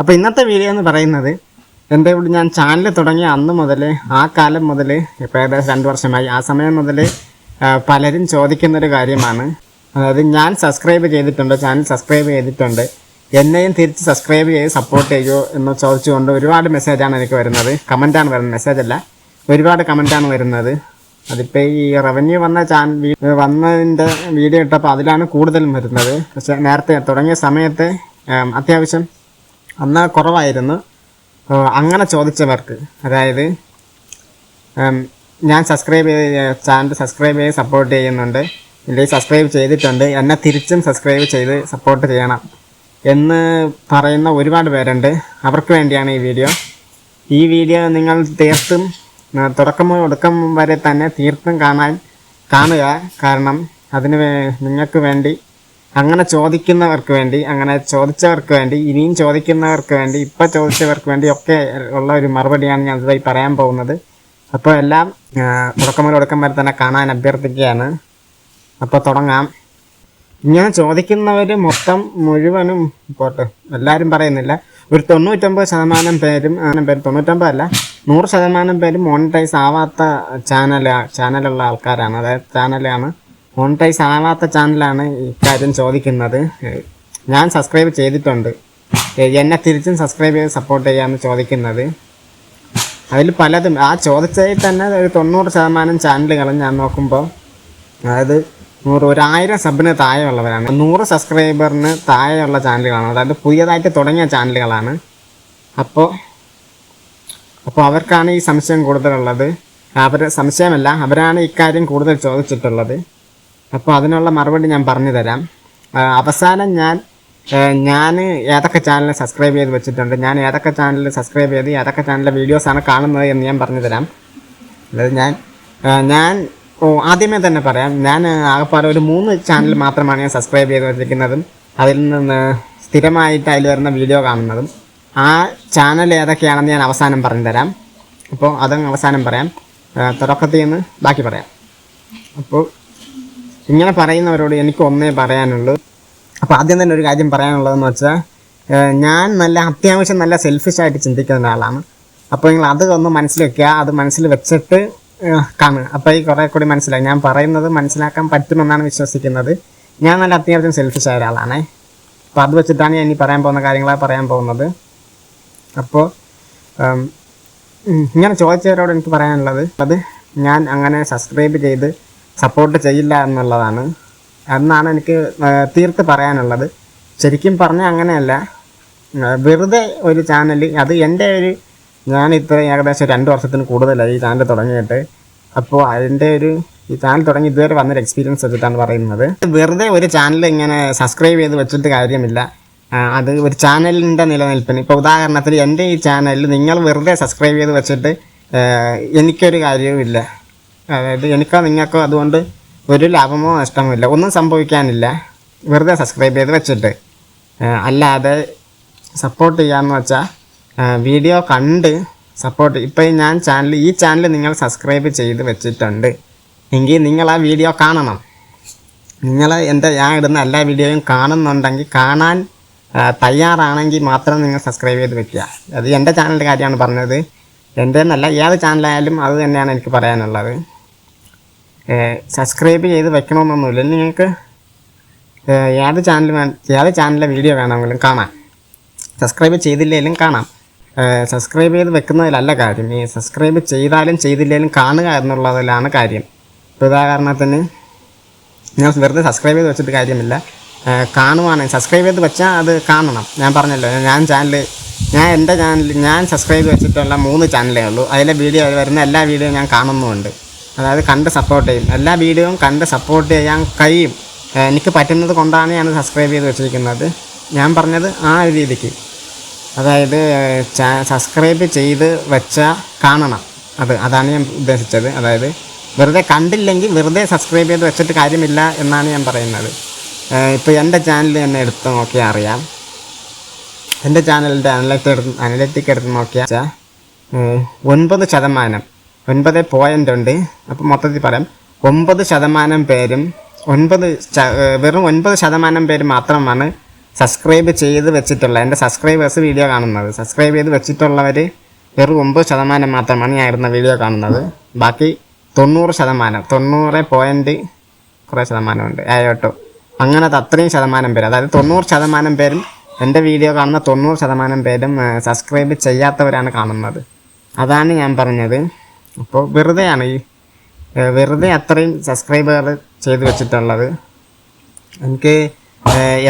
അപ്പോൾ ഇന്നത്തെ വീഡിയോ എന്ന് പറയുന്നത് എന്റെ ഇവിടെ ഞാൻ ചാനൽ തുടങ്ങിയ അന്ന് മുതൽ ആ കാലം മുതൽ ഇപ്പോൾ ഏകദേശം രണ്ട് വർഷമായി ആ സമയം മുതൽ പലരും ചോദിക്കുന്നൊരു കാര്യമാണ്. അതായത് ഞാൻ സബ്സ്ക്രൈബ് ചെയ്തിട്ടുണ്ട്? ചാനൽ സബ്സ്ക്രൈബ് ചെയ്തിട്ടുണ്ട്. എന്നെയും തിരിച്ച് സബ്സ്ക്രൈബ് ചെയ്ത് സപ്പോർട്ട് ചെയ്യുമോ എന്ന് ചോദിച്ചുകൊണ്ട് ഒരുപാട് മെസ്സേജാണ് എനിക്ക് വരുന്നത്. കമന്റാണ് വരുന്നത്. മെസ്സേജ് അല്ല. ഒരുപാട് കമന്റാണ് വരുന്നത്. അതിപ്പോൾ ഈ റവന്യൂ വന്ന ചാനൽ വന്നതിന്റെ വീഡിയോ ഇട്ടപ്പോൾ അതിലാണ് കൂടുതലും വരുന്നത്. പക്ഷേ നേരത്തെ തുടങ്ങിയ സമയത്ത് അത്യാവശ്യം അന്ന് കുറവായിരുന്നു. അങ്ങനെ ചോദിച്ചവർക്ക്. അതായത് ഞാൻ സബ്സ്ക്രൈബ് ചെയ്ത് ചാനൽ സബ്സ്ക്രൈബ് ചെയ്ത് സപ്പോർട്ട് ചെയ്യുന്നുണ്ട്. ഇല്ലെങ്കിൽ സബ്സ്ക്രൈബ് ചെയ്തിട്ടുണ്ട്. എന്നെ തിരിച്ചും സബ്സ്ക്രൈബ് ചെയ്ത് സപ്പോർട്ട് ചെയ്യണം എന്ന് പറയുന്ന ഒരുപാട് പേരുണ്ട്. അവർക്ക് വേണ്ടിയാണ് ഈ വീഡിയോ. ഈ വീഡിയോ നിങ്ങൾ തീർത്തും തുടക്കം ഒടുക്കം വരെ തന്നെ തീർത്തും കാണാൻ കാണുക. കാരണം അതിന് നിങ്ങൾക്ക് വേണ്ടി അങ്ങനെ ചോദിക്കുന്നവർക്ക് വേണ്ടി അങ്ങനെ ചോദിച്ചവർക്ക് വേണ്ടി ഇനിയും ചോദിക്കുന്നവർക്ക് വേണ്ടി ഇപ്പം ചോദിച്ചവർക്ക് വേണ്ടി ഒക്കെ ഉള്ള ഒരു മറുപടിയാണ് ഞാൻ ഇതായി പറയാൻ പോകുന്നത്. അപ്പോൾ എല്ലാം തുടക്കം മുതൽ ഒടുക്കം വരെ തന്നെ കാണാൻ അഭ്യർത്ഥിക്കുകയാണ്. അപ്പോൾ തുടങ്ങാം. ഇങ്ങനെ ചോദിക്കുന്നവർ മൊത്തം മുഴുവനും പോട്ടെ എല്ലാവരും പറയുന്നില്ല. ഒരു തൊണ്ണൂറ്റൊമ്പത് ശതമാനം പേരും പേര് തൊണ്ണൂറ്റൊമ്പത് അല്ല നൂറ് ശതമാനം പേരും മോണിറ്റൈസ് ആവാത്ത ചാനൽ ചാനലുള്ള ആൾക്കാരാണ്. അതായത് ചാനലാണ് മോണിറ്റൈസ് ആവാത്ത ചാനലാണ് ഇക്കാര്യം ചോദിക്കുന്നത്. ഞാൻ സബ്സ്ക്രൈബ് ചെയ്തിട്ടുണ്ട്. എന്നെ തിരിച്ചും സബ്സ്ക്രൈബ് ചെയ്ത് സപ്പോർട്ട് ചെയ്യാമെന്ന് ചോദിക്കുന്നത്. അതിൽ പലതും ആ ചോദിച്ചതിൽ തന്നെ ഒരു തൊണ്ണൂറ് ശതമാനം ചാനലുകളും ഞാൻ നോക്കുമ്പോൾ അതായത് നൂറ് ഒരായിരം സബിന് താഴെയുള്ളവരാണ്. നൂറ് സബ്സ്ക്രൈബറിന് താഴെയുള്ള ചാനലുകളാണ് അതായത് പുതിയതായിട്ട് തുടങ്ങിയ ചാനലുകളാണ് അപ്പോൾ അപ്പോൾ അവർക്കാണ് ഈ സംശയം കൂടുതലുള്ളത്. അവർ സംശയമല്ല അവരാണ് ഇക്കാര്യം കൂടുതൽ ചോദിച്ചിട്ടുള്ളത്. അപ്പോൾ അതിനുള്ള മറുപടി ഞാൻ പറഞ്ഞു തരാം. അവസാനം ഞാൻ ഞാൻ ഏതൊക്കെ ചാനൽ സബ്സ്ക്രൈബ് ചെയ്ത് വെച്ചിട്ടുണ്ട് ഞാൻ ഏതൊക്കെ ചാനൽ സബ്സ്ക്രൈബ് ചെയ്ത് ഏതൊക്കെ ചാനലിലെ വീഡിയോസാണ് കാണുന്നത് എന്ന് ഞാൻ പറഞ്ഞു തരാം. അതായത് ഞാൻ ഞാൻ ഓ ആദ്യമേ തന്നെ പറയാം ഞാൻ ആകെപ്പാടെ ഒരു മൂന്ന് ചാനൽ മാത്രമാണ് ഞാൻ സബ്സ്ക്രൈബ് ചെയ്ത് വെച്ചിരിക്കുന്നതും അതിൽ നിന്ന് സ്ഥിരമായിട്ട് അതിൽ വരുന്ന വീഡിയോ കാണുന്നതും. ആ ചാനൽ ഏതൊക്കെയാണെന്ന് ഞാൻ അവസാനം പറഞ്ഞു തരാം. അപ്പോൾ അതങ്ങ് അവസാനം പറയാം. തുടക്കത്തിൽ നിന്ന് ബാക്കി പറയാം. അപ്പോൾ ഇങ്ങനെ പറയുന്നവരോട് എനിക്ക് ഒന്നേ പറയാനുള്ളൂ. അപ്പോൾ ആദ്യം തന്നെ ഒരു കാര്യം പറയാനുള്ളതെന്ന് വെച്ചാൽ ഞാൻ നല്ല അത്യാവശ്യം നല്ല സെൽഫിഷായിട്ട് ചിന്തിക്കുന്ന ഒരാളാണ്. അപ്പോൾ നിങ്ങൾ അത് ഒന്ന് മനസ്സിൽ വെക്കുക അത് മനസ്സിൽ വെച്ചിട്ട് കാണുക. അപ്പോൾ ഈ കുറേ കൂടി മനസ്സിലായി. ഞാൻ പറയുന്നത് മനസ്സിലാക്കാൻ പറ്റുമെന്നാണ് വിശ്വസിക്കുന്നത്. ഞാൻ നല്ല അത്യാവശ്യം സെൽഫിഷായ ഒരാളാണേ. അപ്പോൾ അത് വെച്ചിട്ടാണ് ഞാൻ ഇനി പറയാൻ പോകുന്ന കാര്യങ്ങളാണ് പറയാൻ പോകുന്നത്. അപ്പോൾ ഇങ്ങനെ ചോദിച്ചവരോട് എനിക്ക് പറയാനുള്ളത് അത് ഞാൻ അങ്ങനെ സബ്സ്ക്രൈബ് ചെയ്ത് സപ്പോർട്ട് ചെയ്യില്ല എന്നുള്ളതാണ്. എന്നാണ് എനിക്ക് തീർത്ത് പറയാനുള്ളത്. ശരിക്കും പറഞ്ഞാൽ അങ്ങനെയല്ല. വെറുതെ ഒരു ചാനൽ അത് എന്റെ ഒരു ഞാൻ ഇത്ര ഏകദേശം രണ്ട് വർഷത്തിന് കൂടുതലായി ഈ ചാനൽ തുടങ്ങിയിട്ട്. അപ്പോൾ അതിന്റെ ഒരു ഈ ചാനൽ തുടങ്ങി ഇതുവരെ വന്നൊരു എക്സ്പീരിയൻസ് വെച്ചിട്ടാണ് പറയുന്നത്. വെറുതെ ഒരു ചാനൽ ഇങ്ങനെ സബ്സ്ക്രൈബ് ചെയ്ത് വെച്ചിട്ട് കാര്യമില്ല. അത് ഒരു ചാനലിന്റെ നിലനിൽപ്പിന്. ഇപ്പോൾ ഉദാഹരണത്തിന് എന്റെ ഈ ചാനലിൽ നിങ്ങൾ വെറുതെ സബ്സ്ക്രൈബ് ചെയ്ത് വെച്ചിട്ട് എനിക്കൊരു കാര്യവുമില്ല. അതായത് എനിക്കോ നിങ്ങൾക്കോ അതുകൊണ്ട് ഒരു ലാഭമോ നഷ്ടമോ ഇല്ല. ഒന്നും സംഭവിക്കാനില്ല. വെറുതെ സബ്സ്ക്രൈബ് ചെയ്ത് വെച്ചിട്ട്. അല്ലാതെ സപ്പോർട്ട് ചെയ്യാമെന്ന് വെച്ചാൽ വീഡിയോ കണ്ട് സപ്പോർട്ട് ഇപ്പോൾ ഞാൻ ചാനൽ ഈ ചാനൽ നിങ്ങൾ സബ്സ്ക്രൈബ് ചെയ്ത് വെച്ചിട്ടുണ്ട്. എങ്കിൽ നിങ്ങൾ ആ വീഡിയോ കാണണം. നിങ്ങൾ എന്റെ ഞാൻ ഇടുന്ന എല്ലാ വീഡിയോയും കാണുന്നുണ്ടെങ്കിൽ കാണാൻ തയ്യാറാണെങ്കിൽ മാത്രം നിങ്ങൾ സബ്സ്ക്രൈബ് ചെയ്ത് വെക്കുക. അത് എന്റെ ചാനലിന്റെ കാര്യമാണ് പറഞ്ഞത്. എന്റെ എന്നല്ല ഏത് ചാനലായാലും അത് തന്നെയാണ് എനിക്ക് പറയാനുള്ളത്. സബ്സ്ക്രൈബ് ചെയ്ത് വെക്കണമെന്നൊന്നുമില്ല നിങ്ങൾക്ക് ഏത് ചാനൽ ഏത് ചാനലിലെ വീഡിയോ വേണമെങ്കിലും കാണാം. സബ്സ്ക്രൈബ് ചെയ്തില്ലെങ്കിലും കാണാം. സബ്സ്ക്രൈബ് ചെയ്ത് വെക്കുന്നതിലല്ല കാര്യം. ഈ സബ്സ്ക്രൈബ് ചെയ്താലും ചെയ്തില്ലെങ്കിലും കാണുക എന്നുള്ളതിലാണ് കാര്യം. ഇപ്പോൾ ഉദാഹരണത്തിന് ഞാൻ വെറുതെ സബ്സ്ക്രൈബ് ചെയ്ത് വെച്ചിട്ട് കാര്യമില്ല. കാണുവാണെങ്കിൽ സബ്സ്ക്രൈബ് ചെയ്ത് വെച്ചാൽ അത് കാണണം. ഞാൻ പറഞ്ഞല്ലോ ഞാൻ ചാനൽ ഞാൻ എന്റെ ചാനൽ ഞാൻ സബ്സ്ക്രൈബ് വെച്ചിട്ടുള്ള മൂന്ന് ചാനലേ ഉള്ളൂ. അതിലെ വീഡിയോ വരുന്ന എല്ലാ വീഡിയോയും ഞാൻ കാണുന്നുമുണ്ട്. അതായത് കണ്ട് സപ്പോർട്ട് ചെയ്യും. എല്ലാ വീഡിയോയും കണ്ട് സപ്പോർട്ട് ചെയ്യാൻ കഴിയും. എനിക്ക് പറ്റുന്നത് കൊണ്ടാണ് ഞാൻ സബ്സ്ക്രൈബ് ചെയ്ത് വെച്ചിരിക്കുന്നത്. ഞാൻ പറഞ്ഞത് ആ ഒരു രീതിക്ക്. അതായത് സബ്സ്ക്രൈബ് ചെയ്ത് വെച്ചാൽ കാണണം. അത് അതാണ് ഞാൻ ഉദ്ദേശിച്ചത്. അതായത് വെറുതെ കണ്ടില്ലെങ്കിൽ വെറുതെ സബ്സ്ക്രൈബ് ചെയ്ത് വെച്ചിട്ട് കാര്യമില്ല എന്നാണ് ഞാൻ പറയുന്നത്. ഇപ്പോൾ എന്റെ ചാനൽ തന്നെ എടുത്ത് നോക്കിയാൽ അറിയാം. എന്റെ ചാനലിന്റെ അനലറ്റിക് എടുത്ത് അനലറ്റിക് എടുത്ത് നോക്കിയാൽ ഒൻപത് ശതമാനം ഒൻപത് പോയിന്റ് ഉണ്ട് അപ്പോൾ മൊത്തത്തിൽ പറയാം. ഒമ്പത് ശതമാനം പേരും ഒൻപത് വെറും ഒൻപത് ശതമാനം പേര് മാത്രമാണ് സബ്സ്ക്രൈബ് ചെയ്ത് വെച്ചിട്ടുള്ള എന്റെ സബ്സ്ക്രൈബേഴ്സ് വീഡിയോ കാണുന്നത്. സബ്സ്ക്രൈബ് ചെയ്ത് വെച്ചിട്ടുള്ളവർ വെറും ഒമ്പത് ശതമാനം മാത്രമാണ് ഞാൻ ഇരുന്ന വീഡിയോ കാണുന്നത്. ബാക്കി തൊണ്ണൂറ് ശതമാനം തൊണ്ണൂറ് പോയിന്റ് കുറേ ശതമാനമുണ്ട്. ആയോട്ടോ. അങ്ങനത്തെ അത്രയും ശതമാനം പേര്. അതായത് തൊണ്ണൂറ് ശതമാനം പേരും എന്റെ വീഡിയോ കാണുന്ന തൊണ്ണൂറ് ശതമാനം പേരും സബ്സ്ക്രൈബ് ചെയ്യാത്തവരാണ് കാണുന്നത്. അതാണ് ഞാൻ പറഞ്ഞത്. അപ്പോൾ വെറുതെയാണ് ഈ വെറുതെ അത്രയും സബ്സ്ക്രൈബർ ചെയ്ത് വെച്ചിട്ടുള്ളത്. എനിക്ക്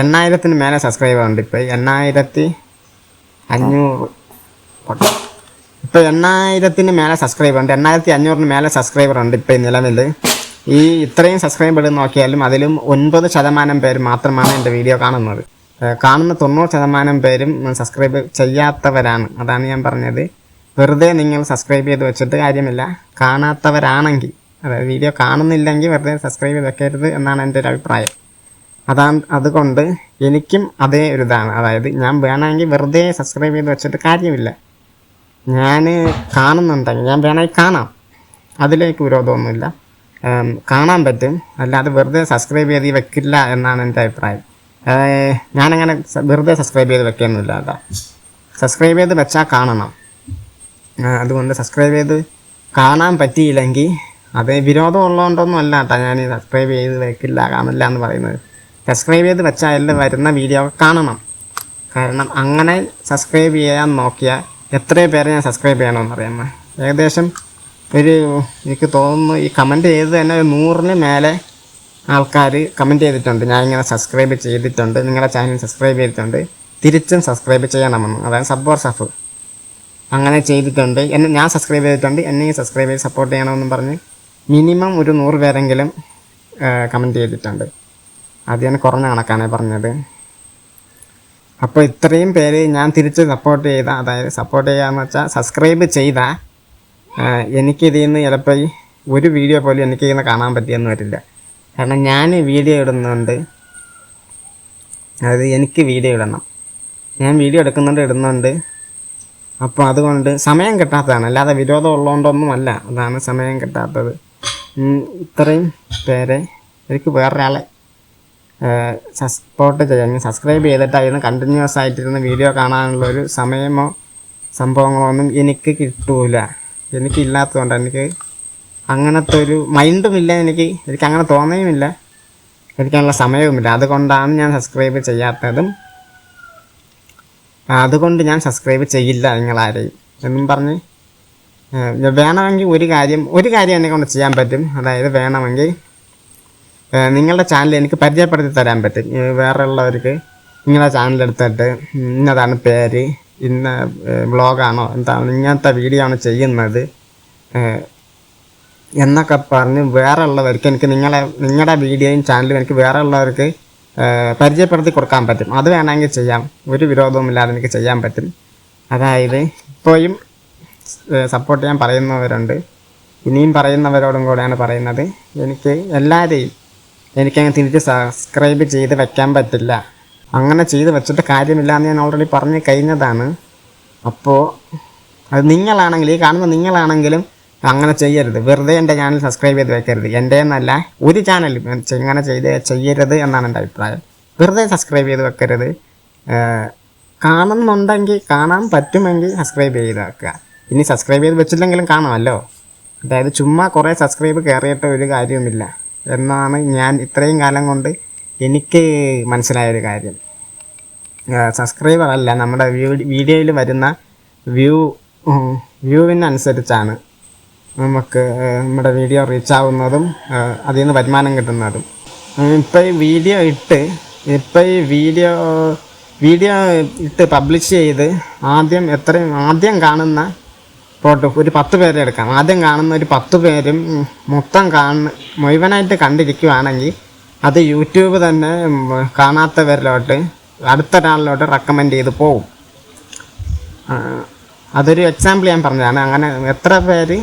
എണ്ണായിരത്തിന് മേലെ സബ്സ്ക്രൈബർ ഉണ്ട്. ഇപ്പോൾ എണ്ണായിരത്തി അഞ്ഞൂറ്. ഇപ്പോൾ എണ്ണായിരത്തിന് മേലെ സബ്സ്ക്രൈബർ ഉണ്ട്. എണ്ണായിരത്തി അഞ്ഞൂറിന് മേലെ സബ്സ്ക്രൈബർ ഉണ്ട് ഇപ്പോൾ നിലവിൽ ഈ ഇത്രയും സബ്സ്ക്രൈബർ നോക്കിയാലും അതിലും ഒൻപത് ശതമാനം പേര് മാത്രമാണ് എന്റെ വീഡിയോ കാണുന്നത്. കാണുന്ന തൊണ്ണൂറ് ശതമാനം പേരും സബ്സ്ക്രൈബ് ചെയ്യാത്തവരാണ്. അതാണ് ഞാൻ പറഞ്ഞത്. വെറുതെ നിങ്ങൾ സബ്സ്ക്രൈബ് ചെയ്ത് വെച്ചിട്ട് കാര്യമില്ല. കാണാത്തവരാണെങ്കിൽ അതായത് വീഡിയോ കാണുന്നില്ലെങ്കിൽ വെറുതെ സബ്സ്ക്രൈബ് ചെയ്ത് വെക്കരുത് എന്നാണ് എന്റെ ഒരു അഭിപ്രായം. അതാ അതുകൊണ്ട് എനിക്കും അതേ ഒരു ഇതാണ്. അതായത് ഞാൻ വേണമെങ്കിൽ വെറുതെ സബ്സ്ക്രൈബ് ചെയ്ത് വെച്ചിട്ട് കാര്യമില്ല. ഞാൻ കാണുന്നുണ്ടെങ്കിൽ ഞാൻ വേണമെങ്കിൽ കാണാം. അതിലേക്ക് വിരോധമൊന്നുമില്ല. കാണാൻ പറ്റും. അല്ലാതെ വെറുതെ സബ്സ്ക്രൈബ് ചെയ്ത് വെക്കില്ല എന്നാണ് എന്റെ അഭിപ്രായം. ഞാനങ്ങനെ വെറുതെ സബ്സ്ക്രൈബ് ചെയ്ത് വെക്കുകയൊന്നുമില്ല കേട്ടോ. സബ്സ്ക്രൈബ് ചെയ്ത് വെച്ചാൽ കാണണം. അതുകൊണ്ട് സബ്സ്ക്രൈബ് ചെയ്ത് കാണാൻ പറ്റിയില്ലെങ്കിൽ അത് വിരോധം ഉള്ളതുകൊണ്ടൊന്നും അല്ല കേട്ടോ ഞാൻ സബ്സ്ക്രൈബ് ചെയ്ത് വെക്കില്ല കാണില്ല എന്ന് പറയുന്നത്. സബ്സ്ക്രൈബ് ചെയ്ത് വെച്ചാൽ വരുന്ന വീഡിയോ കാണണം. കാരണം അങ്ങനെ സബ്സ്ക്രൈബ് ചെയ്യാൻ നോക്കിയാൽ എത്ര പേരെ ഞാൻ സബ്സ്ക്രൈബ് ചെയ്യണമെന്ന് അറിയാമോ ഏകദേശം ഒരു എനിക്ക് തോന്നുന്നു ഈ കമന്റ് ചെയ്ത് തന്നെ ഒരു നൂറിന് മേലെ ആൾക്കാർ കമന്റ് ചെയ്തിട്ടുണ്ട്. ഞാൻ ഇങ്ങനെ സബ്സ്ക്രൈബ് ചെയ്തിട്ടുണ്ട്. നിങ്ങളുടെ ചാനൽ സബ്സ്ക്രൈബ് ചെയ്തിട്ടുണ്ട്. തിരിച്ചും സബ്സ്ക്രൈബ് ചെയ്യണമെന്ന്. അതായത് സബ് ഓർ സഫ്. അങ്ങനെ ചെയ്തിട്ടുണ്ട്. എന്നെ ഞാൻ സബ്സ്ക്രൈബ് ചെയ്തിട്ടുണ്ട്. എന്നെയും സബ്സ്ക്രൈബ് ചെയ്ത് സപ്പോർട്ട് ചെയ്യണമെന്നും പറഞ്ഞ് മിനിമം ഒരു നൂറ് പേരെങ്കിലും കമന്റ് ചെയ്തിട്ടുണ്ട്. അത് ഞാൻ കുറഞ്ഞ കണക്കാണ് പറഞ്ഞത്. അപ്പോൾ ഇത്രയും പേര് ഞാൻ തിരിച്ച് സപ്പോർട്ട് ചെയ്ത അതായത് സപ്പോർട്ട് ചെയ്യാന്ന് വെച്ചാൽ സബ്സ്ക്രൈബ് ചെയ്ത എനിക്കിതിൽ നിന്ന് ചിലപ്പോൾ ഒരു വീഡിയോ പോലും എനിക്ക് ഇന്ന് കാണാൻ പറ്റിയെന്ന് വരില്ല. കാരണം ഞാൻ വീഡിയോ ഇടുന്നുണ്ട്. അതായത് എനിക്ക് വീഡിയോ ഇടണം. ഞാൻ വീഡിയോ എടുക്കുന്നുണ്ട് ഇടുന്നുണ്ട്. അപ്പോൾ അതുകൊണ്ട് സമയം കിട്ടാത്തതാണ്. അല്ലാതെ വിരോധം ഉള്ളതുകൊണ്ടൊന്നും അല്ല അതാണ് സമയം കിട്ടാത്തത്. ഇത്രയും പേരെ എനിക്ക് വേറൊരാളെ സപ്പോർട്ട് ചെയ്യാൻ സബ്സ്ക്രൈബ് ചെയ്തിട്ടായിരുന്നു കണ്ടിന്യൂസ് ആയിട്ടിരുന്ന് വീഡിയോ കാണാനുള്ള ഒരു സമയമോ സംഭവങ്ങളോ ഒന്നും എനിക്ക് കിട്ടൂല. എനിക്കില്ലാത്തതുകൊണ്ട് എനിക്ക് അങ്ങനത്തെ ഒരു മൈൻഡുമില്ല എനിക്ക്. എനിക്ക് അങ്ങനെ തോന്നുകയുമില്ല എനിക്കതിനുള്ള സമയവുമില്ല. അതുകൊണ്ടാണ് ഞാൻ സബ്സ്ക്രൈബ് ചെയ്യാത്തതും അതുകൊണ്ട് ഞാൻ സബ്സ്ക്രൈബ് ചെയ്യില്ല നിങ്ങളാരെയും. എന്നും പറഞ്ഞ് വേണമെങ്കിൽ ഒരു കാര്യം ഒരു കാര്യം എന്നെ കൊണ്ട് ചെയ്യാൻ പറ്റും. അതായത് വേണമെങ്കിൽ നിങ്ങളുടെ ചാനൽ എനിക്ക് പരിചയപ്പെടുത്തി തരാൻ പറ്റും. വേറെ ഉള്ളവർക്ക് നിങ്ങളുടെ ചാനൽ എടുത്തിട്ട് ഇന്നതാണ് പേര് ഇന്ന വ്ളോഗാണോ എന്താണ് ഇങ്ങനത്തെ വീഡിയോ ആണ് ചെയ്യുന്നത്. എന്നൊക്കെ പറഞ്ഞ് വേറെ ഉള്ളവർക്ക് എനിക്ക് നിങ്ങളെ നിങ്ങളുടെ വീഡിയോയും ചാനലും എനിക്ക് വേറെ ഉള്ളവർക്ക് പരിചയപ്പെടുത്തി കൊടുക്കാൻ പറ്റും. അത് വേണമെങ്കിൽ ചെയ്യാം. ഒരു വിരോധവുമില്ലാതെ എനിക്ക് ചെയ്യാൻ പറ്റും. അതായത് ഇപ്പോഴും സപ്പോർട്ട് ചെയ്യാൻ പറയുന്നവരുണ്ട്. ഇനിയും പറയുന്നവരോടും കൂടെയാണ് പറയുന്നത്. എനിക്ക് എല്ലാവരെയും എനിക്കങ്ങ് തിരിച്ച് സബ്സ്ക്രൈബ് ചെയ്ത് വെക്കാൻ പറ്റില്ല. അങ്ങനെ ചെയ്ത് വെച്ചിട്ട് കാര്യമില്ല എന്ന് ഞാൻ ഓൾറെഡി പറഞ്ഞു കഴിഞ്ഞതാണ്. അപ്പോൾ അത് നിങ്ങളാണെങ്കിൽ ഈ കാണുന്ന നിങ്ങളാണെങ്കിലും അങ്ങനെ ചെയ്യരുത്. വെറുതെ എന്റെ ചാനൽ സബ്സ്ക്രൈബ് ചെയ്ത് വെക്കരുത്. എന്റെ എന്നല്ല ഒരു ചാനലും ഇങ്ങനെ ചെയ്ത് ചെയ്യരുത് എന്നാണ് എന്റെ അഭിപ്രായം. വെറുതെ സബ്സ്ക്രൈബ് ചെയ്ത് വെക്കരുത്. കാണുന്നുണ്ടെങ്കിൽ കാണാൻ പറ്റുമെങ്കിൽ സബ്സ്ക്രൈബ് ചെയ്ത് വെക്കുക. ഇനി സബ്സ്ക്രൈബ് ചെയ്ത് വെച്ചില്ലെങ്കിലും കാണാമല്ലോ. അതായത് ചുമ്മാ കുറേ സബ്സ്ക്രൈബ് കയറിയിട്ട് ഒരു കാര്യവുമില്ല എന്നാണ് ഞാൻ ഇത്രയും കാലം കൊണ്ട് എനിക്ക് മനസ്സിലായ ഒരു കാര്യം സബ്സ്ക്രൈബർ അല്ല നമ്മുടെ വീഡിയോയിൽ വരുന്ന വ്യൂ വ്യൂവിനനുസരിച്ചാണ്. നമുക്ക് നമ്മുടെ വീഡിയോ റീച്ച് ആവുന്നതും ഏഹ്, അതിൽ നിന്ന് വരുമാനം കിട്ടുന്നതും. ഇപ്പോൾ ഈ വീഡിയോ ഇട്ട് ഇപ്പോൾ ഈ വീഡിയോ വീഡിയോ ഇട്ട് പബ്ലിഷ് ചെയ്ത് ആദ്യം എത്രയും ആദ്യം കാണുന്ന ഫോട്ടോ ഒരു പത്ത് പേരെ എടുക്കാം. ആദ്യം കാണുന്ന ഒരു പത്ത് പേരും മൊത്തം കാണുന്ന മുഴുവനായിട്ട് കണ്ടിരിക്കുവാണെങ്കിൽ അത് യൂട്യൂബ് തന്നെ കാണാത്തവരിലോട്ട് അടുത്ത ഒരാളിലോട്ട് റെക്കമെൻഡ് ചെയ്ത് പോവും. അതൊരു എക്സാമ്പിൾ ഞാൻ പറഞ്ഞതാണ്. അങ്ങനെ എത്ര പേര്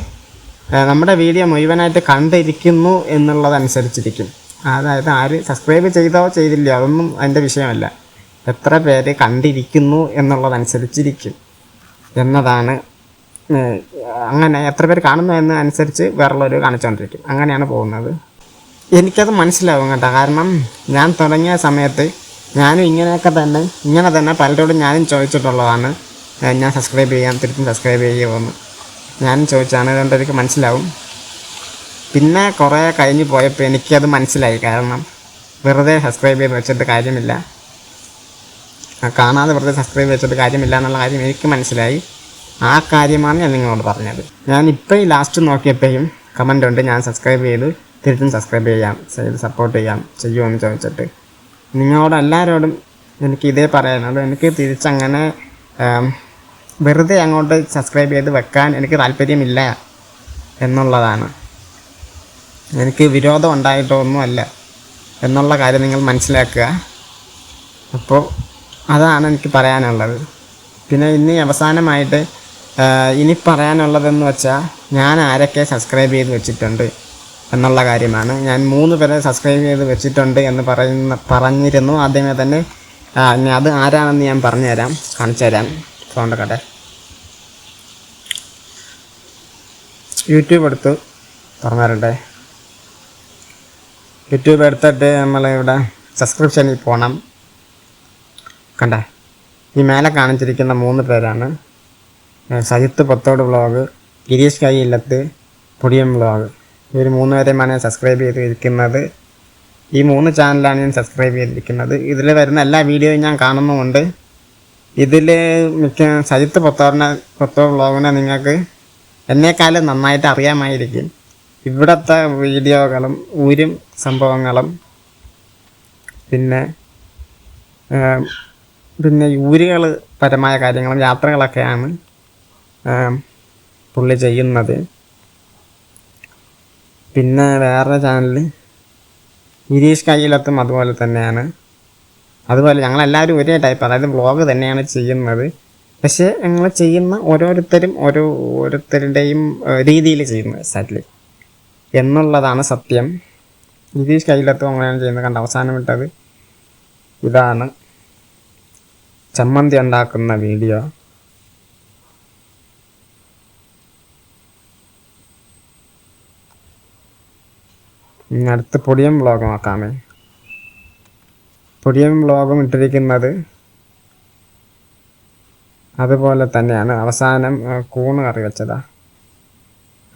നമ്മുടെ വീഡിയോ മുഴുവനായിട്ട് കണ്ടിരിക്കുന്നു എന്നുള്ളതനുസരിച്ചിരിക്കും. അതായത് ആര് സബ്സ്ക്രൈബ് ചെയ്തോ ചെയ്തില്ലയോ അതൊന്നും അതിന്റെ വിഷയമല്ല. എത്ര പേര് കണ്ടിരിക്കുന്നു എന്നുള്ളതനുസരിച്ചിരിക്കും. എന്നതാണ് അങ്ങനെ എത്ര പേര് കാണുന്നു എന്ന് അനുസരിച്ച് വേറുള്ളവർ കാണിച്ചുകൊണ്ടിരിക്കും അങ്ങനെയാണ് പോകുന്നത്. എനിക്കത് മനസ്സിലാവും കേട്ടോ. കാരണം ഞാൻ തുടങ്ങിയ സമയത്ത് ഞാനും ഇങ്ങനെയൊക്കെ തന്നെ ഇങ്ങനെ തന്നെ പലരോടും ഞാനും ചോദിച്ചിട്ടുള്ളതാണ് ഞാൻ സബ്സ്ക്രൈബ് ചെയ്യാൻ തിരിച്ചും സബ്സ്ക്രൈബ് ചെയ്യുമെന്ന് ഞാനും ചോദിച്ചാണ് അതുകൊണ്ട് എനിക്ക് മനസ്സിലാവും. പിന്നെ കുറേ കഴിഞ്ഞ് പോയപ്പോൾ എനിക്കത് മനസ്സിലായി. കാരണം വെറുതെ സബ്സ്ക്രൈബ് ചെയ്ത് വെച്ചിട്ട് കാര്യമില്ല. കാണാതെ വെറുതെ സബ്സ്ക്രൈബ് വെച്ചിട്ട് കാര്യമില്ല എന്നുള്ള കാര്യം എനിക്ക് മനസ്സിലായി. ആ കാര്യമാണ് ഞാൻ നിങ്ങളോട് പറഞ്ഞത്. ഞാൻ ഇപ്പോൾ ഈ ലാസ്റ്റ് നോക്കിയപ്പോഴും കമന്റ് ഉണ്ട് ഞാൻ സബ്സ്ക്രൈബ് ചെയ്ത് തിരിച്ചും സബ്സ്ക്രൈബ് ചെയ്യാം ചെയ്ത് സപ്പോർട്ട് ചെയ്യാം ചെയ്യുമെന്ന് ചോദിച്ചിട്ട്. നിങ്ങളോട് എല്ലാവരോടും എനിക്ക് ഇതേ പറയാനുള്ളൂ. എനിക്ക് തിരിച്ചങ്ങനെ വെറുതെ അങ്ങോട്ട് സബ്സ്ക്രൈബ് ചെയ്ത് വെക്കാൻ എനിക്ക് താല്പര്യമില്ല എന്നുള്ളതാണ്. എനിക്ക് വിരോധം ഉണ്ടായിട്ടൊന്നുമല്ല എന്നുള്ള കാര്യം നിങ്ങൾ മനസ്സിലാക്കുക. അപ്പോൾ അതാണ് എനിക്ക് പറയാനുള്ളത്. പിന്നെ ഇനി അവസാനമായിട്ട് ഇനി പറയാനുള്ളതെന്ന് വെച്ചാൽ ഞാൻ ആരൊക്കെ സബ്സ്ക്രൈബ് ചെയ്ത് വെച്ചിട്ടുണ്ട് എന്നുള്ള കാര്യമാണ്. ഞാൻ മൂന്ന് പേരെ സബ്സ്ക്രൈബ് ചെയ്ത് വെച്ചിട്ടുണ്ട് എന്ന് പറയുന്ന പറഞ്ഞിരുന്നു. ആദ്യമേ തന്നെ അത് ആരാണെന്ന് ഞാൻ പറഞ്ഞുതരാം കാണിച്ചു തരാം സൗണ്ട് കട്ടെ യൂട്യൂബ് എടുത്ത് തുടങ്ങാറുണ്ട് യൂട്യൂബ് എടുത്തിട്ട് നമ്മളിവിടെ സബ്സ്ക്രിപ്ഷനിൽ പോകണം കണ്ടേ? ഈ മേലെ കാണിച്ചിരിക്കുന്ന മൂന്ന് പേരാണ്. സജിത്ത് പത്തോട് വ്ളോഗ് ഗിരീഷ് കൈ ഇല്ലത്ത് പൊടിയം വ്ളോഗ്. ഇവർ മൂന്ന് പേരെയുമാണ് സബ്സ്ക്രൈബ് ചെയ്തിരിക്കുന്നത്. ഈ മൂന്ന് ചാനലാണ് ഞാൻ സബ്സ്ക്രൈബ് ചെയ്തിരിക്കുന്നത്. ഇതിൽ വരുന്ന എല്ലാ വീഡിയോയും ഞാൻ കാണുന്നുമുണ്ട്. ഇതിൽ മിക്ക സജിത്ത് പൊത്തോറിനെ പൊത്തോ വ്ളോഗിനെ നിങ്ങൾക്ക് എന്നെക്കാളും നന്നായിട്ട് അറിയാമായിരിക്കും. ഇവിടുത്തെ വീഡിയോകളും ഊരും സംഭവങ്ങളും പിന്നെ പിന്നെ ഊരുകൾ പരമായ കാര്യങ്ങളും യാത്രകളൊക്കെയാണ് പുള്ളി ചെയ്യുന്നത്. പിന്നെ വേറെ ചാനലിൽ ഗിരീഷ് കയ്യിലെത്തും അതുപോലെ തന്നെയാണ്. അതുപോലെ ഞങ്ങളെല്ലാവരും ഒരേ ടൈപ്പ് അതായത് വ്ളോഗ് തന്നെയാണ് ചെയ്യുന്നത്. പക്ഷേ ഞങ്ങൾ ചെയ്യുന്ന ഓരോരുത്തരും ഓരോ ഓരോരുത്തരുടെയും രീതിയിൽ ചെയ്യുന്നത് എക്സാക്ട്ലി എന്നുള്ളതാണ് സത്യം. നിതീഷ് കയ്യിലെത്തും അങ്ങനെയാണ് ചെയ്യുന്നത്. കണ്ട അവസാനം വിട്ടത് ഇതാണ് ചമ്മന്തി ഉണ്ടാക്കുന്ന വീഡിയോ. അടുത്ത് പൊടിയം വ്ളോഗ് നോക്കാമേ പൊടിയം ബ്ലോഗം ഇട്ടിരിക്കുന്നത് അതുപോലെ തന്നെയാണ്. അവസാനം കൂണ് കറി വെച്ചതാ.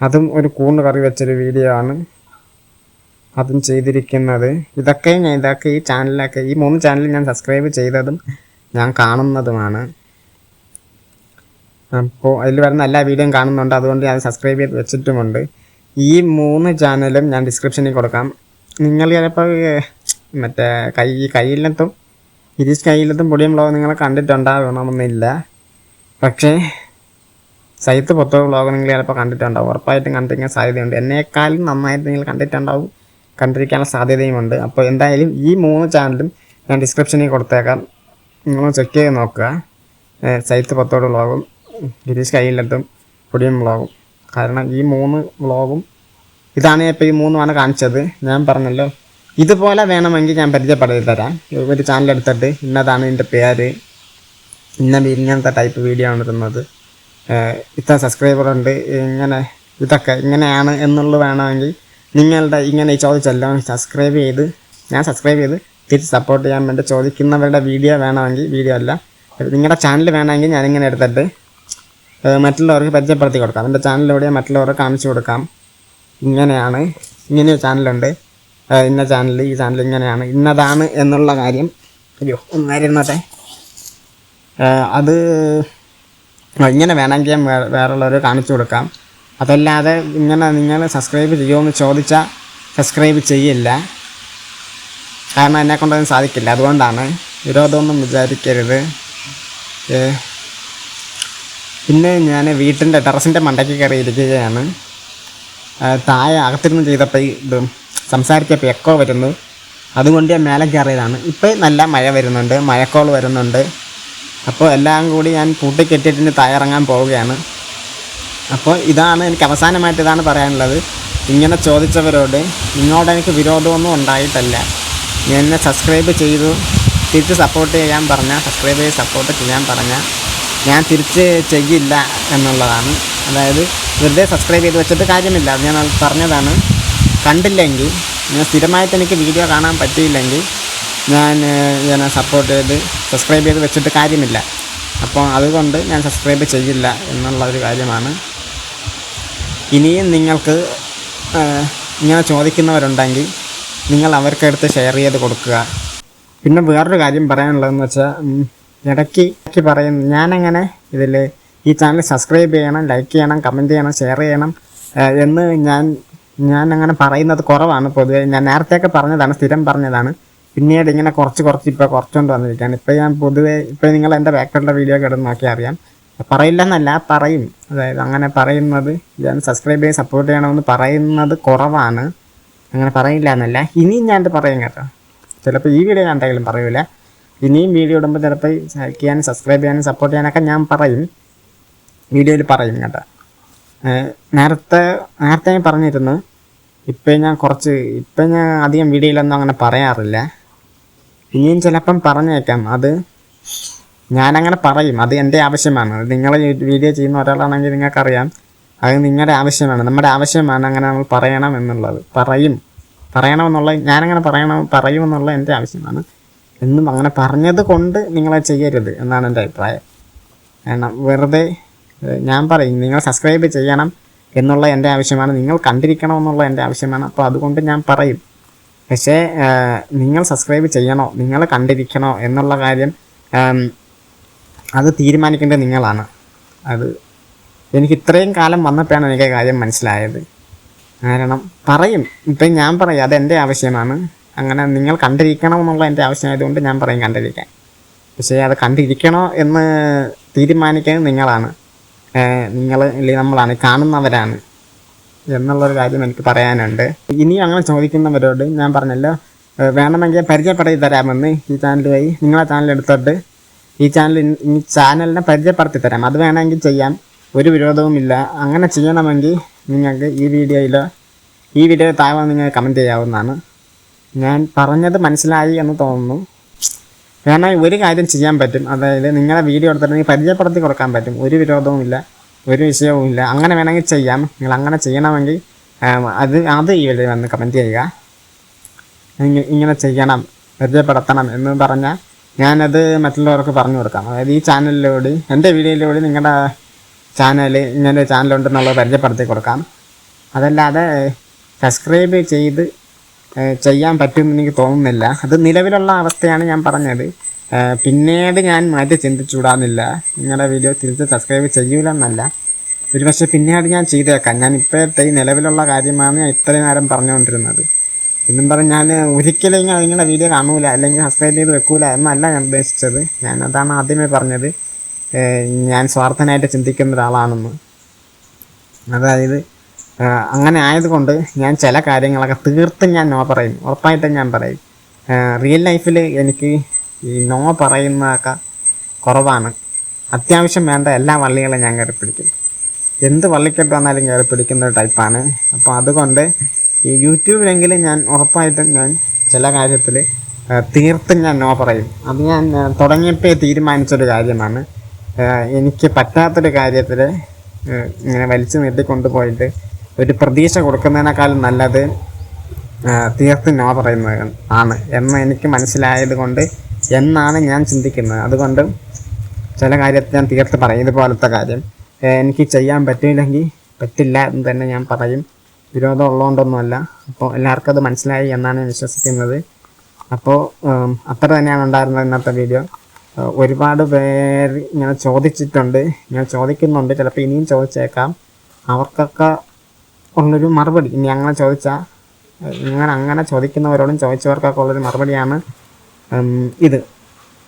അതും ഒരു കൂണ് കറി വെച്ചൊരു വീഡിയോ ആണ് അതും ചെയ്തിരിക്കുന്നത്. ഇതൊക്കെ ഞാൻ ഇതൊക്കെ ഈ ചാനലിലൊക്കെ ഈ മൂന്ന് ചാനൽ ഞാൻ സബ്സ്ക്രൈബ് ചെയ്തതും ഞാൻ കാണുന്നതുമാണ്. അപ്പോൾ അതിൽ വരുന്ന എല്ലാ വീഡിയോയും കാണുന്നുണ്ട്. അതുകൊണ്ട് ഞാൻ സബ്സ്ക്രൈബ് ചെയ്ത് വെച്ചിട്ടുമുണ്ട്. ഈ മൂന്ന് ചാനലും ഞാൻ ഡിസ്ക്രിപ്ഷനിൽ കൊടുക്കാം. നിങ്ങൾ ചിലപ്പോൾ മറ്റേ കൈ കയ്യിലെത്തും ഇരീസ് കയ്യിലെത്തും പൊടിയും വ്ളോഗ് നിങ്ങൾ കണ്ടിട്ടുണ്ടാവണമെന്നില്ല. പക്ഷേ സൈത്ത് പൊത്ത വ്ളോഗ് നിങ്ങൾ ചിലപ്പോൾ കണ്ടിട്ടുണ്ടാവും. ഉറപ്പായിട്ടും കണ്ടിരിക്കാൻ സാധ്യതയുണ്ട്. എന്നേക്കാളും നന്നായിട്ട് നിങ്ങൾ കണ്ടിട്ടുണ്ടാവും കണ്ടിരിക്കാനുള്ള സാധ്യതയുമുണ്ട്. അപ്പോൾ എന്തായാലും ഈ മൂന്ന് ചാനലും ഞാൻ ഡിസ്ക്രിപ്ഷനിൽ കൊടുത്തേക്കാം. നിങ്ങൾ ചെക്ക് ചെയ്ത് നോക്കുക. സൈത്ത് പത്തോട് വ്ളോഗും ഗിരീഷ് കയ്യിലെത്തും പൊടിയും വ്ളോഗും. കാരണം ഈ മൂന്ന് വ്ളോഗും ഇതാണ് ഇപ്പോൾ ഈ മൂന്നുമാണ് കാണിച്ചത്. ഞാൻ പറഞ്ഞല്ലോ ഇതുപോലെ വേണമെങ്കിൽ ഞാൻ പരിചയപ്പെടുത്തി തരാം. ഒരു ചാനൽ എടുത്തിട്ട് ഇന്നതാണ് എന്റെ പേര്. ഇന്ന ഇങ്ങനത്തെ ടൈപ്പ് വീഡിയോ ആണ് ഇടുന്നത്. ഇത്ര സബ്സ്ക്രൈബർ ഉണ്ട്. ഇങ്ങനെ ഇതൊക്കെ ഇങ്ങനെയാണ് എന്നുള്ളത് വേണമെങ്കിൽ നിങ്ങളുടെ ഇങ്ങനെ ചോദിച്ചല്ലോ സബ്സ്ക്രൈബ് ചെയ്ത് ഞാൻ സബ്സ്ക്രൈബ് ചെയ്ത് തിരിച്ച് സപ്പോർട്ട് ചെയ്യാൻ വേണ്ടി ചോദിക്കുന്നവരുടെ വീഡിയോ വേണമെങ്കിൽ വീഡിയോ അല്ല. നിങ്ങളുടെ ചാനൽ വേണമെങ്കിൽ ഞാനിങ്ങനെ എടുത്തിട്ട് മറ്റുള്ളവർക്ക് പരിചയപ്പെടുത്തി കൊടുക്കാം. എന്റെ ചാനലിലൂടെ മറ്റുള്ളവർക്ക് കാണിച്ചു കൊടുക്കാം. ഇങ്ങനെയാണ്. ഇങ്ങനെയൊരു ചാനലുണ്ട് ഇന്ന ചാനൽ ഈ ചാനൽ ഇങ്ങനെയാണ്. ഇന്നതാണ് എന്നുള്ള കാര്യം അയ്യോ ഒന്ന് നേരെ ഇരുന്നോട്ടെ അത് ഇങ്ങനെ വേണമെങ്കിൽ വേറുള്ളവർ കാണിച്ചു കൊടുക്കാം. അതല്ലാതെ ഇങ്ങനെ നിങ്ങൾ സബ്സ്ക്രൈബ് ചെയ്യുമെന്ന് ചോദിച്ചാൽ സബ്സ്ക്രൈബ് ചെയ്യില്ല. കാരണം എന്നെ കൊണ്ടൊന്നും സാധിക്കില്ല. അതുകൊണ്ടാണ് വിരോധമൊന്നും വിചാരിക്കരുത്. പിന്നെ ഞാൻ വീട്ടിന്റെ ടെറസിന്റെ മണ്ടയ്ക്ക് കയറി ഇരിക്കുകയാണ് താഴെ അകത്തിരുന്ന് ചെയ്തപ്പോൾ ഇത് സംസാരിച്ചപ്പോൾ എക്കോ വരുന്നു. അതുകൊണ്ട് ഞാൻ മേലെ കയറിയതാണ്. ഇപ്പോൾ നല്ല മഴ വരുന്നുണ്ട് മഴക്കോൾ വരുന്നുണ്ട്. അപ്പോൾ എല്ലാം കൂടി ഞാൻ പൂട്ടിക്കെട്ടിയിട്ട് തയ്യാറങ്ങാൻ പോവുകയാണ്. അപ്പോൾ ഇതാണ് എനിക്ക് അവസാനമായിട്ട് ഇതാണ് പറയാനുള്ളത്. ഇങ്ങനെ ചോദിച്ചവരോട് നിങ്ങളോട് എനിക്ക് വിരോധമൊന്നും ഉണ്ടായിട്ടല്ല. എന്നെ സബ്സ്ക്രൈബ് ചെയ്തു. തിരിച്ച് സപ്പോർട്ട് ചെയ്യാൻ പറഞ്ഞാൽ സബ്സ്ക്രൈബ് ചെയ്ത് സപ്പോർട്ട് ചെയ്യാൻ പറഞ്ഞാൽ ഞാൻ തിരിച്ച് ചെയ്യില്ല എന്നുള്ളതാണ്. അതായത് വെറുതെ സബ്സ്ക്രൈബ് ചെയ്ത് വെച്ചിട്ട് കാര്യമില്ല. അത് ഞാൻ പറഞ്ഞതാണ് കണ്ടില്ലെങ്കിൽ ഞാൻ സ്ഥിരമായിട്ട് എനിക്ക് വീഡിയോ കാണാൻ പറ്റിയില്ലെങ്കിൽ ഞാൻ ഞാൻ സപ്പോർട്ട് ചെയ്ത് സബ്സ്ക്രൈബ് ചെയ്ത് വെച്ചിട്ട് കാര്യമില്ല. അപ്പോൾ അതുകൊണ്ട് ഞാൻ സബ്സ്ക്രൈബ് ചെയ്യില്ല എന്നുള്ള ഒരു കാര്യമാണ്. ഇനിയും നിങ്ങൾക്ക് ഇങ്ങനെ ചോദിക്കുന്നവരുണ്ടെങ്കിൽ നിങ്ങൾ അവർക്കടുത്ത് ഷെയർ ചെയ്ത് കൊടുക്കുക. പിന്നെ വേറൊരു കാര്യം പറയാനുള്ളതെന്ന് വെച്ചാൽ ഇടയ്ക്ക് ഇടയ്ക്ക് പറയും ഞാനങ്ങനെ ഇതിൽ ഈ ചാനൽ സബ്സ്ക്രൈബ് ചെയ്യണം ലൈക്ക് ചെയ്യണം കമന്റ് ചെയ്യണം ഷെയർ ചെയ്യണം എന്ന് ഞാൻ ഞാൻ അങ്ങനെ പറയുന്നത് കുറവാണ്. പൊതുവേ ഞാൻ നേരത്തെ നേരത്തെയൊക്കെ പറഞ്ഞതാണ് സ്ഥിരം പറഞ്ഞതാണ്. പിന്നീട് ഇങ്ങനെ കുറച്ച് കുറച്ച് ഇപ്പോൾ കുറച്ചുകൊണ്ട് വന്നിരിക്കുകയാണ്. ഇപ്പോൾ ഞാൻ പൊതുവേ ഇപ്പോൾ നിങ്ങൾ എന്റെ ബാക്കിലുള്ള വീഡിയോ കിടന്ന് നോക്കിയാൽ അറിയാം. പറയില്ല എന്നല്ല പറയും. അതായത് അങ്ങനെ പറയുന്നത് ഞാൻ സബ്സ്ക്രൈബ് ചെയ്ത് സപ്പോർട്ട് ചെയ്യണമെന്ന് പറയുന്നത് കുറവാണ്. അങ്ങനെ പറയില്ല എന്നല്ല ഇനിയും ഞാൻ ഇത് പറയും കേട്ടോ. ചിലപ്പോൾ ഈ വീഡിയോ കണ്ടെങ്കിലും പറയൂല. ഇനിയും വീഡിയോ ഇടുമ്പോൾ ചിലപ്പോൾ ലൈക്ക് ചെയ്യാനും സബ്സ്ക്രൈബ് ചെയ്യാനും സപ്പോർട്ട് ചെയ്യാനൊക്കെ ഞാൻ പറയും. വീഡിയോയിൽ പറയും കേട്ടോ. നേരത്തെ നേരത്തെ ഞാൻ പറഞ്ഞിരുന്നു. ഇപ്പം ഞാൻ കുറച്ച് ഇപ്പം ഞാൻ അധികം വീഡിയോയിലൊന്നും അങ്ങനെ പറയാറില്ല. ഇനിയും ചിലപ്പം പറഞ്ഞേക്കാം. അത് ഞാനങ്ങനെ പറയും. അത് എന്റെ ആവശ്യമാണ്. നിങ്ങൾ വീഡിയോ ചെയ്യുന്ന ഒരാളാണെങ്കിൽ നിങ്ങൾക്കറിയാം. അത് നിങ്ങളുടെ ആവശ്യമാണ്. നമ്മുടെ ആവശ്യമാണ് അങ്ങനെ നമ്മൾ പറയണം എന്നുള്ളത്. പറയും. പറയണമെന്നുള്ള ഞാനങ്ങനെ പറയണം പറയുമെന്നുള്ള എന്റെ ആവശ്യമാണ്. എന്നും അങ്ങനെ പറഞ്ഞത് കൊണ്ട് നിങ്ങളെ ചെയ്യരുത് എന്നാണ് എന്റെ അഭിപ്രായം. കാരണം വെറുതെ ഞാൻ പറയും നിങ്ങൾ സബ്സ്ക്രൈബ് ചെയ്യണം എന്നുള്ള എന്റെ ആവശ്യമാണ് നിങ്ങൾ കണ്ടിരിക്കണം എന്നുള്ള എന്റെ ആവശ്യമാണ്. അപ്പോൾ അതുകൊണ്ട് ഞാൻ പറയും പക്ഷേ നിങ്ങൾ സബ്സ്ക്രൈബ് ചെയ്യണോ നിങ്ങൾ കണ്ടിരിക്കണോ എന്നുള്ള കാര്യം അത് തീരുമാനിക്കേണ്ടത് നിങ്ങളാണ്. അത് എനിക്ക് ഇത്രയും കാലം വന്നപ്പോഴാണ് എനിക്ക് കാര്യം മനസ്സിലായത്. കാരണം പറയും ഇപ്പം ഞാൻ പറയും അതെന്റെ ആവശ്യമാണ് അങ്ങനെ നിങ്ങൾ കണ്ടിരിക്കണം എന്നുള്ള എന്റെ ആവശ്യമായതുകൊണ്ട് ഞാൻ പറയും കണ്ടിരിക്കാൻ. പക്ഷേ അത് കണ്ടിരിക്കണോ എന്ന് തീരുമാനിക്കുന്നത് നിങ്ങളാണ്. നിങ്ങൾ അല്ലെങ്കിൽ നമ്മളാണ് കാണുന്നവരാണ് എന്നുള്ളൊരു കാര്യം എനിക്ക് പറയാനുണ്ട്. ഇനി അങ്ങനെ ചോദിക്കുന്നവരോട് ഞാൻ പറഞ്ഞല്ലോ വേണമെങ്കിൽ പരിചയപ്പെടുത്തി തരാമെന്ന് ഈ ചാനൽ വഴി. നിങ്ങളെ ചാനൽ എടുത്തിട്ട് ഈ ചാനൽ ഈ ചാനലിനെ പരിചയപ്പെടുത്തി തരാം. അത് വേണമെങ്കിൽ ചെയ്യാം. ഒരു വിരോധവുമില്ല അങ്ങനെ ചെയ്യണമെങ്കിൽ നിങ്ങൾക്ക് ഈ വീഡിയോയിലോ ഈ വീഡിയോ താഴെ നിങ്ങൾ കമന്റ് ചെയ്യാവുന്നതാണ്. ഞാൻ പറഞ്ഞത് മനസ്സിലായി എന്ന് തോന്നുന്നു. കാരണം ഒരു കാര്യം ചെയ്യാൻ പറ്റും. അതായത് നിങ്ങളെ വീഡിയോ എടുത്തിട്ടുണ്ടെങ്കിൽ പരിചയപ്പെടുത്തി കൊടുക്കാൻ പറ്റും. ഒരു വിരോധവും ഇല്ല ഒരു വിഷയവും ഇല്ല. അങ്ങനെ വേണമെങ്കിൽ ചെയ്യാം. നിങ്ങൾ അങ്ങനെ ചെയ്യണമെങ്കിൽ അത് അത് ഈ വീഡിയോ വന്ന് കമന്റ് ചെയ്യുക. ഇങ്ങനെ ചെയ്യണം പരിചയപ്പെടുത്തണം എന്ന് പറഞ്ഞാൽ ഞാനത് മറ്റുള്ളവർക്ക് പറഞ്ഞു കൊടുക്കാം. അതായത് ഈ ചാനലിലൂടെ എന്റെ വീഡിയോയിലൂടെ നിങ്ങളുടെ ചാനൽ ഇങ്ങനെ ചാനലുണ്ടെന്നുള്ളത് പരിചയപ്പെടുത്തി കൊടുക്കാം. അതല്ലാതെ സബ്സ്ക്രൈബ് ചെയ്ത് ചെയ്യാൻ പറ്റുമെന്ന് എനിക്ക് തോന്നുന്നില്ല. അത് നിലവിലുള്ള അവസ്ഥയാണ് ഞാൻ പറഞ്ഞത്. പിന്നീട് ഞാൻ മാറ്റി ചിന്തിച്ചുകൂടാന്നില്ല. നിങ്ങളുടെ വീഡിയോ തിരിച്ച് സബ്സ്ക്രൈബ് ചെയ്യൂലെന്നല്ല. ഒരു പക്ഷേ പിന്നീട് ഞാൻ ചെയ്തേക്കാം. ഞാൻ ഇപ്പോഴത്തെ ഈ നിലവിലുള്ള കാര്യമാണ് ഞാൻ ഇത്രയും നേരം പറഞ്ഞുകൊണ്ടിരുന്നത്. എന്നും പറഞ്ഞ് ഞാൻ ഒരിക്കലും ഇങ്ങനെ നിങ്ങളുടെ വീഡിയോ കാണൂല അല്ലെങ്കിൽ സബ്സ്ക്രൈബ് ചെയ്ത് വെക്കൂല എന്നല്ല ഞാൻ ഉദ്ദേശിച്ചത്. ഞാൻ അതാണ് ആദ്യമേ പറഞ്ഞത്. ഞാൻ സ്വാർത്ഥനായിട്ട് ചിന്തിക്കുന്ന ഒരാളാണെന്ന്. അതായത് അങ്ങനെ ആയതുകൊണ്ട് ഞാൻ ചില കാര്യങ്ങളൊക്കെ തീർത്തും ഞാൻ നോ പറയും. ഉറപ്പായിട്ടും ഞാൻ പറയും. റിയൽ ലൈഫിൽ എനിക്ക് ഈ നോ പറയുന്നതൊക്കെ കുറവാണ്. അത്യാവശ്യം വേണ്ട എല്ലാ വള്ളികളും ഞാൻ കയറി പിടിക്കും എന്ത് വള്ളിക്കെട്ട് വന്നാലും കയറി പിടിക്കുന്ന ടൈപ്പാണ് അപ്പോൾ അതുകൊണ്ട് ഈ യൂട്യൂബിലെങ്കിലും ഞാൻ ഉറപ്പായിട്ടും ഞാൻ ചില കാര്യത്തിൽ തീർത്തും ഞാൻ നോ പറയും. അത് ഞാൻ തുടങ്ങിയപ്പോൾ തീരുമാനിച്ചൊരു കാര്യമാണ്. എനിക്ക് പറ്റാത്തൊരു കാര്യത്തിൽ ഇങ്ങനെ വലിച്ചു നീട്ടിക്കൊണ്ടുപോയിട്ട് ഒരു പ്രതീക്ഷ കൊടുക്കുന്നതിനേക്കാളും നല്ലത് തീർത്തും നോ പറയുന്നത് ആണ്. എന്ന് എനിക്ക് മനസ്സിലായത് കൊണ്ട് എന്നാണ് ഞാൻ ചിന്തിക്കുന്നത്. അതുകൊണ്ട് ചില കാര്യത്തിൽ ഞാൻ തീർത്ത് പറയും. ഇതുപോലത്തെ കാര്യം എനിക്ക് ചെയ്യാൻ പറ്റില്ലെങ്കിൽ പറ്റില്ല എന്ന് തന്നെ ഞാൻ പറയും. വിരോധം ഉള്ളതുകൊണ്ടൊന്നുമല്ല. അപ്പോൾ എല്ലാവർക്കും അത് മനസ്സിലായി എന്നാണ് ഞാൻ വിശ്വസിക്കുന്നത്. അപ്പോൾ അത്ര തന്നെയാണ് ഉണ്ടായിരുന്നത് ഇന്നത്തെ വീഡിയോ. ഒരുപാട് പേര് ഇങ്ങനെ ചോദിച്ചിട്ടുണ്ട്. ഞാൻ ചോദിക്കുന്നുണ്ട്. ചിലപ്പോൾ ഇനിയും ചോദിച്ചേക്കാം. അവർക്കൊക്കെ ഉള്ളൊരു മറുപടി. ഇനി അങ്ങനെ ചോദിച്ചാൽ ഇങ്ങനെ അങ്ങനെ ചോദിക്കുന്നവരോടും ചോദിച്ചവർക്കൊക്കെ ഉള്ളൊരു മറുപടിയാണ് ഇത്.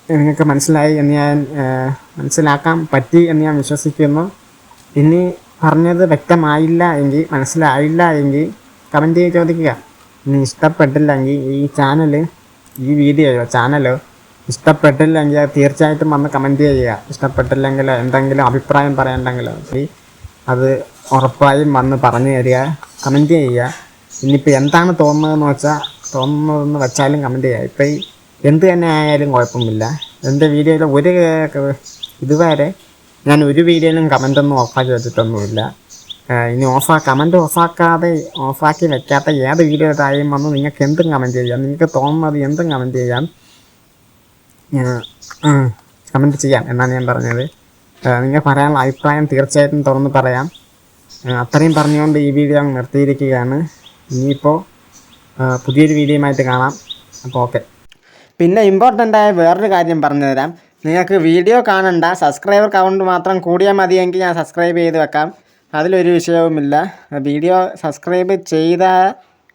നിങ്ങൾക്ക് മനസ്സിലായി എന്ന് ഞാൻ മനസ്സിലാക്കാൻ പറ്റി എന്ന് ഞാൻ വിശ്വസിക്കുന്നു. ഇനി പറഞ്ഞത് വ്യക്തമായില്ല എങ്കിൽ മനസ്സിലായില്ല എങ്കിൽ കമന്റ് ചെയ്ത് ചോദിക്കുക. ഇനി ഇഷ്ടപ്പെട്ടില്ലെങ്കിൽ ഈ ചാനൽ ഈ വീഡിയോയോ ചാനലോ ഇഷ്ടപ്പെട്ടില്ലെങ്കിൽ തീർച്ചയായിട്ടും വന്ന് കമന്റ് ചെയ്യുക. ഇഷ്ടപ്പെട്ടില്ലെങ്കിൽ എന്തെങ്കിലും അഭിപ്രായം പറയണ്ടെങ്കിലോ അത് ഉറപ്പായും വന്ന് പറഞ്ഞു തരിക കമന്റ് ചെയ്യുക. ഇനിയിപ്പോൾ എന്താണ് തോന്നുന്നതെന്ന് വെച്ചാൽ തോന്നുന്നതെന്ന് വെച്ചാലും കമന്റ് ചെയ്യുക. ഇപ്പോൾ ഈ എന്ത് തന്നെ ആയാലും കുഴപ്പമില്ല. എന്റെ വീഡിയോയിൽ ഒരു ഇതുവരെ ഞാൻ ഒരു വീഡിയോയിലും കമന്റൊന്നും ഓഫാക്കി വെച്ചിട്ടൊന്നുമില്ല. ഇനി ഓഫാ കമന്റ് ഓഫാക്കാതെ ഓഫാക്കി വെക്കാത്ത ഏത് വീഡിയോ ടൈം വന്ന് നിങ്ങൾക്ക് എന്തും കമന്റ് ചെയ്യാം. നിങ്ങൾക്ക് തോന്നുന്നത് എന്തും കമന്റ് ചെയ്യാം. കമന്റ് ചെയ്യാം എന്നാണ് ഞാൻ പറഞ്ഞത്. നിങ്ങൾ പറയാനുള്ള അഭിപ്രായം തീർച്ചയായിട്ടും തുറന്ന് പറയാം. അത്രയും പറഞ്ഞുകൊണ്ട് ഈ വീഡിയോ അങ്ങ് നിർത്തിയിരിക്കുകയാണ്. ഇനിയിപ്പോൾ പുതിയൊരു വീഡിയോയുമായിട്ട് കാണാം. അപ്പോൾ ഓക്കെ. പിന്നെ ഇമ്പോർട്ടന്റ് ആയ വേറൊരു കാര്യം പറഞ്ഞു തരാം നിങ്ങൾക്ക് വീഡിയോ കാണണ്ട സബ്സ്ക്രൈബർ കൗണ്ട് മാത്രം കൂടിയാൽ മതിയെങ്കിൽ ഞാൻ സബ്സ്ക്രൈബ് ചെയ്ത് വെക്കാം. അതിലൊരു വിഷയവുമില്ല. വീഡിയോ സബ്സ്ക്രൈബ് ചെയ്ത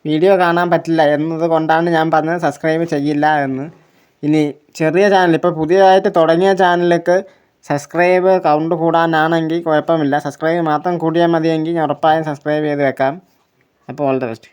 വീഡിയോ കാണാൻ പറ്റില്ല എന്നതുകൊണ്ടാണ് ഞാൻ പറഞ്ഞത് സബ്സ്ക്രൈബ് ചെയ്യില്ല എന്ന്. ഇനി ചെറിയ ചാനൽ ഇപ്പോൾ പുതിയതായിട്ട് തുടങ്ങിയ ചാനലിലേക്ക് സബ്സ്ക്രൈബ് കൗണ്ട് കൂടാനാണെങ്കിൽ കുഴപ്പമില്ല. സബ്സ്ക്രൈബ് മാത്രം കൂടിയാൽ മതിയെങ്കിൽ ഞാൻ ഉറപ്പായും സബ്സ്ക്രൈബ് ചെയ്ത് വെക്കാം. അപ്പോൾ ഓൾ ദ ബെസ്റ്റ്